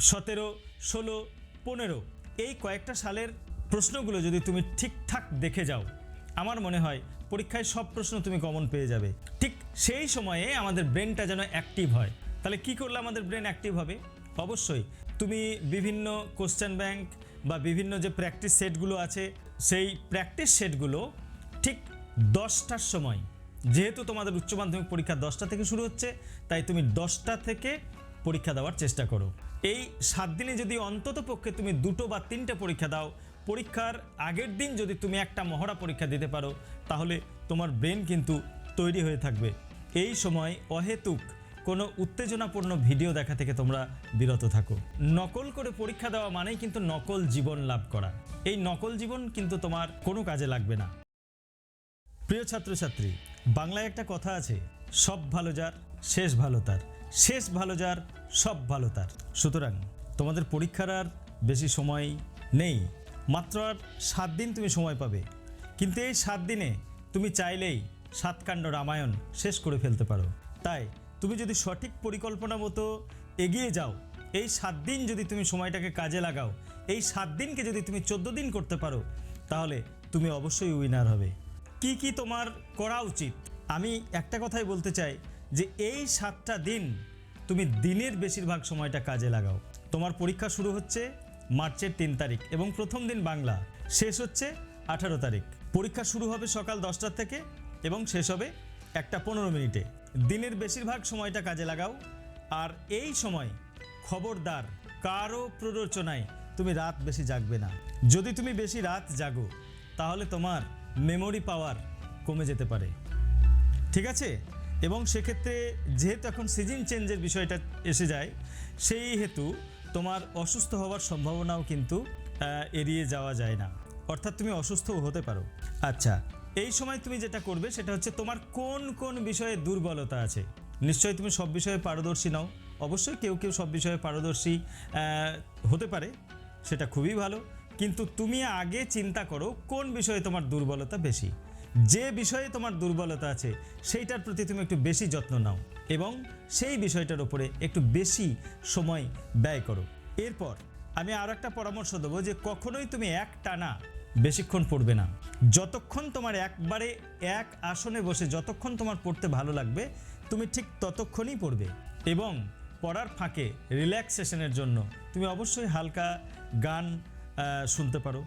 সতেরো, ষোলো, পনেরো এই কয়েকটা সালের প্রশ্নগুলো যদি তুমি ঠিকঠাক দেখে যাও, আমার মনে হয় পরীক্ষায় সব প্রশ্ন তুমি কমন পেয়ে যাবে। ঠিক সেই সময়ে আমাদের ব্রেনটা যেন অ্যাক্টিভ হয়। তাহলে কি করলে আমাদের ব্রেন অ্যাক্টিভ হবে? অবশ্যই, তুমি বিভিন্ন কোশ্চেন ব্যাংক বা বিভিন্ন যে প্র্যাকটিস সেটগুলো আছে, সেই প্র্যাকটিস সেটগুলো ঠিক দশটার সময়, যেহেতু তোমাদের উচ্চ মাধ্যমিক পরীক্ষা দশটা থেকে শুরু হচ্ছে, তাই তুমি দশটা থেকে পরীক্ষা দেওয়ার চেষ্টা করো। এই সাত দিনে যদি অন্তত পক্ষে তুমি দুটো বা তিনটে পরীক্ষা দাও, পরীক্ষার আগের দিন যদি তুমি একটা মহড়া পরীক্ষা দিতে পারো, তাহলে তোমার ব্রেন কিন্তু তৈরি হয়ে থাকবে। এই সময় অহেতুক কোনো উত্তেজনাপূর্ণ ভিডিও দেখা থেকে তোমরা বিরত থাকো। নকল করে পরীক্ষা দেওয়া মানেই কিন্তু নকল জীবন লাভ করা। এই নকল জীবন কিন্তু তোমার কোনো কাজে লাগবে না। প্রিয় ছাত্রছাত্রী, বাংলায় একটা কথা আছে, সব ভালো যার, শেষ ভালো তার। শেষ ভালো যার, সব ভালো তার। সুতরাং তোমাদের পরীক্ষার আর বেশি সময় নেই। মাত্র আর সাত দিন তুমি সময় পাবে। কিন্তু এই সাত দিনে তুমি চাইলেই সাতকাণ্ড রামায়ণ শেষ করে ফেলতে পারো। তাই তুমি যদি সঠিক পরিকল্পনা মতো এগিয়ে যাও, এই সাত দিন যদি তুমি সময়টাকে কাজে লাগাও, এই সাত দিনকে যদি তুমি চোদ্দ দিন করতে পারো, তাহলে তুমি অবশ্যই উইনার হবে। কি কি তোমার করা উচিত? আমি একটা কথাই বলতে চাই যে এই সাতটা দিন তুমি দিনের বেশিরভাগ সময়টা কাজে লাগাও। তোমার পরীক্ষা শুরু হচ্ছে মার্চের তিন তারিখ এবং প্রথম দিন বাংলা, শেষ হচ্ছে আঠারো তারিখ। পরীক্ষা শুরু হবে সকাল দশটার থেকে এবং শেষ হবে একটা পনেরো মিনিটে। দিনের বেশিরভাগ সময়টা কাজে লাগাও। আর এই সময় খবরদার কারও প্ররোচনায় তুমি রাত বেশি জাগবে না। যদি তুমি বেশি রাত জাগো, তাহলে তোমার মেমোরি পাওয়ার কমে যেতে পারে। ঠিক আছে? এবং সেক্ষেত্রে যেহেতু এখন সিজন চেঞ্জের বিষয়টা এসে যায়, সেই হেতু তোমার অসুস্থ হওয়ার সম্ভাবনাও কিন্তু এড়িয়ে যাওয়া যায় না। অর্থাৎ তুমি অসুস্থও হতে পারো। আচ্ছা এই সময় তুমি যেটা করবে সেটা হচ্ছে তোমার কোন কোন বিষয়ে দুর্বলতা আছে? নিশ্চয়ই তুমি সব বিষয়ে পারদর্শী নাও। অবশ্যই কেউ কেউ সব বিষয়ে পারদর্শী হতে পারে, সেটা খুবই ভালো। কিন্তু তুমি আগে চিন্তা করো কোন বিষয়ে তোমার দুর্বলতা বেশি। যে বিষয়ে তোমার দুর্বলতা আছে, সেইটার প্রতি তুমি একটু বেশি যত্ন নাও এবং সেই বিষয়টার উপরে একটু বেশি সময় ব্যয় করো। এরপর আমি আর একটা পরামর্শ দেবো যে কখনোই তুমি এক টানা বেশিক্ষণ পড়বে না। যতক্ষণ তোমার একবারে এক আসনে বসে যতক্ষণ তোমার পড়তে ভালো লাগবে, তুমি ঠিক ততক্ষণই পড়বে এবং পড়ার ফাঁকে রিল্যাক্সেশনের জন্য তুমি অবশ্যই হালকা গান শুনতে পারো,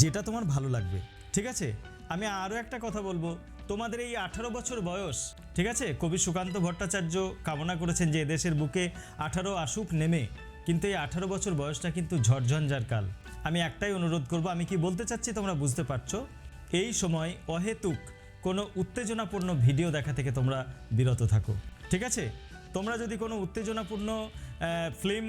যেটা তোমার ভালো লাগবে, ঠিক আছে? আমি আরও একটা কথা বলব। তোমাদের এই আঠারো বছর বয়স, ঠিক আছে? কবি সুকান্ত ভট্টাচার্য কামনা করেছেন যে এদেশের বুকে আঠারো আসুক নেমে। কিন্তু এই আঠারো বছর বয়সটা কিন্তু ঝড়ঝঞ্ঝার কাল। আমি একটাই অনুরোধ করব, আমি কি বলতে চাচ্ছি তোমরা বুঝতে পারছ? এই সময় অহেতুক কোনো উত্তেজনাপূর্ণ ভিডিও দেখা থেকে তোমরা বিরত থাকো, ঠিক আছে? তোমরা যদি কোনো উত্তেজনাপূর্ণ ফিল্ম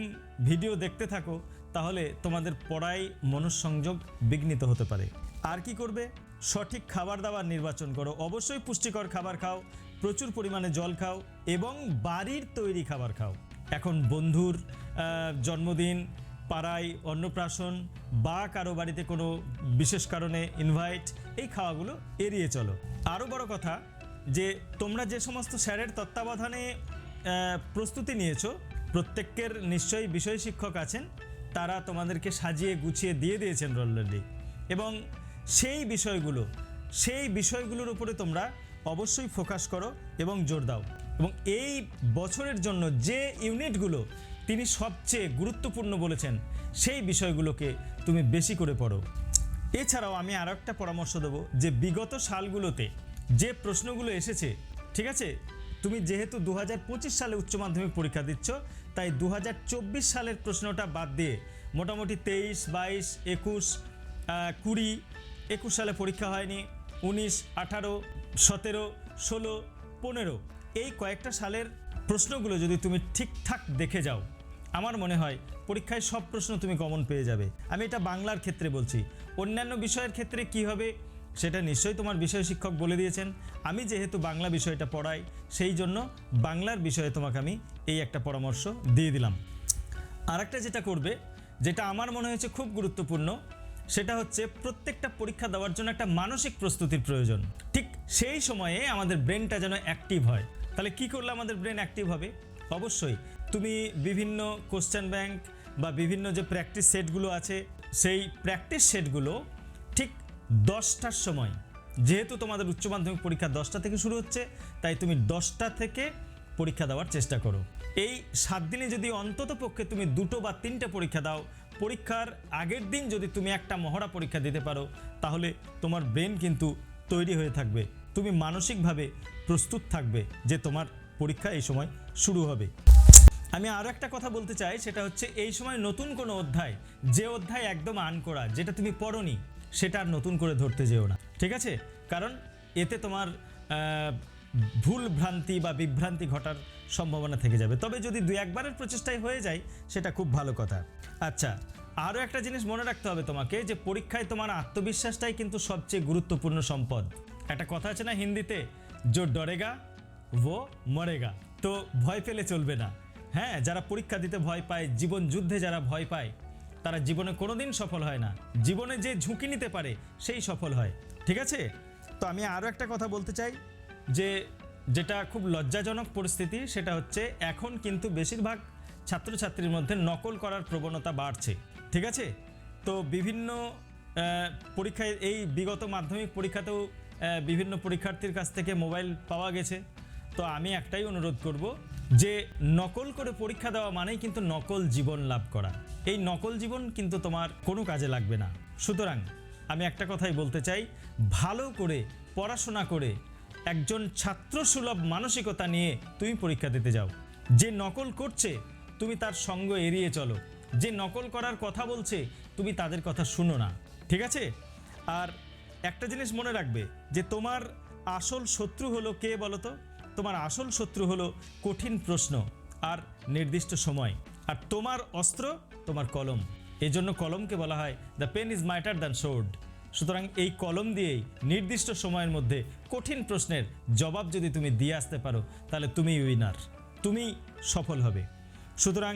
ভিডিও দেখতে থাকো, তাহলে তোমাদের পড়ায় মনঃসংযোগ বিঘ্নিত হতে পারে। আর কি করবে? সঠিক খাবার দাবার নির্বাচন করো। অবশ্যই পুষ্টিকর খাবার খাও, প্রচুর পরিমাণে জল খাও এবং বাড়ির তৈরি খাবার খাও। এখন বন্ধুর জন্মদিন, পাড়ায় অন্নপ্রাশন বা কারও বাড়িতে কোনো বিশেষ কারণে ইনভাইট এই খাওয়াগুলো এড়িয়ে চলো। আরও বড় কথা যে, তোমরা যে সমস্ত স্যারের তত্ত্বাবধানে প্রস্তুতি নিয়েছো, প্রত্যেকের নিশ্চয়ই বিষয় শিক্ষক আছেন, তারা তোমাদেরকে সাজিয়ে গুছিয়ে দিয়ে দিয়েছেন অলরেডি এবং সেই বিষয়গুলো, সেই বিষয়গুলোর উপরে তোমরা অবশ্যই ফোকাস করো এবং জোর দাও। এবং এই বছরের জন্য যে ইউনিটগুলো তিনি সবচেয়ে গুরুত্বপূর্ণ বলেছেন, সেই বিষয়গুলোকে তুমি বেশি করে পড়ো। এছাড়াও আমি আরও একটা পরামর্শ দেবো যে বিগত সালগুলোতে যে প্রশ্নগুলো এসেছে, ঠিক আছে? তুমি যেহেতু দু হাজার পঁচিশ সালে উচ্চ মাধ্যমিক পরীক্ষা দিচ্ছ, তাই দু হাজার চব্বিশ সালের প্রশ্নটা বাদ দিয়ে মোটামুটি তেইশ, বাইশ, একুশ কুড়ি একুশ সালে পরীক্ষা হয়নি, উনিশ, আঠারো, সতেরো, ষোলো, পনেরো। এই কয়েকটা সালের প্রশ্নগুলো যদি তুমি ঠিকঠাক দেখে যাও, আমার মনে হয় পরীক্ষায় সব প্রশ্ন তুমি কমন পেয়ে যাবে। আমি এটা বাংলার ক্ষেত্রে বলছি। অন্যান্য বিষয়ের ক্ষেত্রে কি হবে, সেটা নিশ্চয়ই তোমার বিষয় শিক্ষক বলে দিয়েছেন। আমি যেহেতু বাংলা বিষয়টা পড়াই, সেই জন্য বাংলার বিষয়ে তোমাকে আমি এই একটা পরামর্শ দিয়ে দিলাম। আরেকটা যেটা করবে, যেটা আমার মনে হয়েছে খুব গুরুত্বপূর্ণ সেটা হচ্ছে প্রত্যেকটা পরীক্ষা দেওয়ার জন্য একটা মানসিক প্রস্তুতির প্রয়োজন। ঠিক সেই সময়ে আমাদের ব্রেনটা যেন অ্যাক্টিভ হয়। তাহলে কি করলে আমাদের ব্রেন অ্যাক্টিভ হবে? অবশ্যই, তুমি বিভিন্ন কোশ্চেন ব্যাংক বা বিভিন্ন যে প্র্যাকটিস সেটগুলো আছে, সেই প্র্যাকটিস সেটগুলো ঠিক দশটার সময়, যেহেতু তোমাদের উচ্চ মাধ্যমিক পরীক্ষা দশটা থেকে শুরু হচ্ছে, তাই তুমি দশটা থেকে পরীক্ষা দেওয়ার চেষ্টা করো। এই সাত দিনে যদি অন্তত পক্ষে তুমি দুটো বা তিনটে পরীক্ষা দাও পরীক্ষার আগের দিন যদি তুমি একটা মহড়া পরীক্ষা দিতে পারো, তাহলে তোমার ব্রেন কিন্তু তৈরি হয়ে থাকবে। তুমি মানসিকভাবে প্রস্তুত থাকবে যে তোমার পরীক্ষা এই সময় শুরু হবে। আমি আরও একটা কথা বলতে চাই, সেটা হচ্ছে এই সময় নতুন কোনো অধ্যায়, যে অধ্যায় একদম আন করা যেটা তুমি পড়নি, সেটা আর নতুন করে ধরতে যেও না। ঠিক আছে? কারণ এতে তোমার ভুল ভ্রান্তি বা বিভ্রান্তি ঘটার সম্ভাবনা থেকে যাবে। তবে যদি দু একবারের প্রচেষ্টায় হয়ে যায়, সেটা খুব ভালো কথা। আচ্ছা আরও একটা জিনিস মনে রাখতে হবে তোমাকে, যে পরীক্ষায় তোমার আত্মবিশ্বাসটাই কিন্তু সবচেয়ে গুরুত্বপূর্ণ সম্পদ। একটা কথা আছে না হিন্দিতে? জো ডরেগা ও মরেগা। তো ভয় পেলে চলবে না। হ্যাঁ যারা পরীক্ষা দিতে ভয় পায়, জীবন যুদ্ধে যারা ভয় পায়, তারা জীবনে কোনোদিন সফল হয় না। জীবনে যে ঝুঁকি নিতে পারে, সেই সফল হয়। ঠিক আছে? তো আমি আরও একটা কথা বলতে চাই। যে যেটা খুব লজ্জাজনক পরিস্থিতি, সেটা হচ্ছে এখন কিন্তু বেশিরভাগ ছাত্রছাত্রীর মধ্যে নকল করার প্রবণতা বাড়ছে। ঠিক আছে? তো বিভিন্ন পরীক্ষায় এই বিগত মাধ্যমিক পরীক্ষাতেও বিভিন্ন পরীক্ষার্থীর কাছ থেকে মোবাইল পাওয়া গেছে। তো আমি একটাই অনুরোধ করব যে নকল করে পরীক্ষা দেওয়া মানেই কিন্তু নকল জীবন লাভ করা। এই নকল জীবন কিন্তু তোমার কোনো কাজে লাগবে না। সুতরাং আমি একটা কথাই বলতে চাই, ভালো করে পড়াশোনা করে একজন ছাত্র সুলভ মানসিকতা নিয়ে তুমি পরীক্ষা দিতে যাও। যে নকল করছে, তুমি তার সঙ্গ এড়িয়ে চলো। যে নকল করার কথা বলছে, তুমি তাদের কথা শুনো না। ঠিক আছে? আর একটা জিনিস মনে রাখবে যে, তোমার আসল শত্রু হলো কে বলো তো তোমার আসল শত্রু হলো কঠিন প্রশ্ন আর নির্দিষ্ট সময়। আর তোমার অস্ত্র, তোমার কলম। এই জন্য কলমকে বলা হয় the pen is mightier than sword সুতরাং এই কলম দিয়েই নির্দিষ্ট সময়ের মধ্যে কঠিন প্রশ্নের জবাব যদি তুমি দিয়ে আসতে পারো, তাহলে তুমি উইনার তুমি সফল হবে। সুতরাং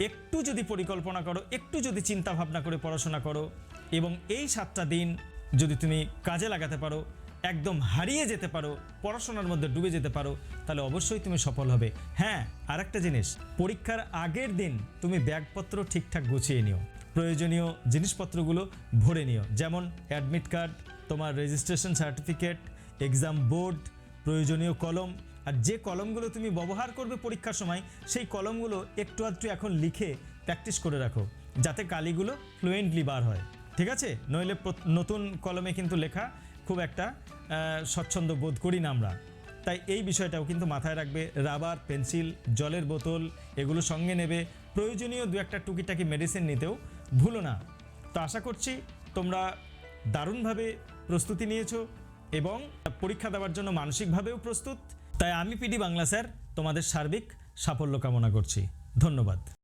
একটু যদি পরিকল্পনা করো, একটু যদি চিন্তা ভাবনা করে পড়াশোনা করো, এবং এই সাতটা দিন যদি তুমি কাজে লাগাতে পারো, একদম হারিয়ে যেতে পারো, পড়াশোনার মধ্যে ডুবে যেতে পারো, তাহলে অবশ্যই তুমি সফল হবে। হ্যাঁ আরেকটা জিনিস, পরীক্ষার আগের দিন তুমি ব্যাগপত্র ঠিকঠাক গুছিয়ে নিও। প্রয়োজনীয় জিনিসপত্রগুলো ভরে নিও। যেমন অ্যাডমিট কার্ড, তোমার রেজিস্ট্রেশন সার্টিফিকেট, এক্সাম বোর্ড, প্রয়োজনীয় কলম। আর যে কলমগুলো তুমি ব্যবহার করবে পরীক্ষার সময়, সেই কলমগুলো একটু আধটু এখন লিখে প্র্যাকটিস করে রাখো, যাতে কালিগুলো ফ্লুয়েন্টলি বার হয়। ঠিক আছে? নইলে নতুন কলমে কিন্তু লেখা খুব একটা স্বচ্ছন্দ বোধ করি না আমরা। তাই এই বিষয়টাও কিন্তু মাথায় রাখবে। রাবার, পেন্সিল, জলের বোতল, এগুলো সঙ্গে নেবে। প্রয়োজনীয় দু একটা টুকিটাকি মেডিসিন নিতেও ভুলো না। তো আশা করছি তোমরা দারুণভাবে প্রস্তুতি নিয়েছো এবং পরীক্ষা দেওয়ার জন্য মানসিকভাবেও প্রস্তুত। তাই আমি পিডি বাংলা স্যার তোমাদের সার্বিক সাফল্য কামনা করছি। ধন্যবাদ।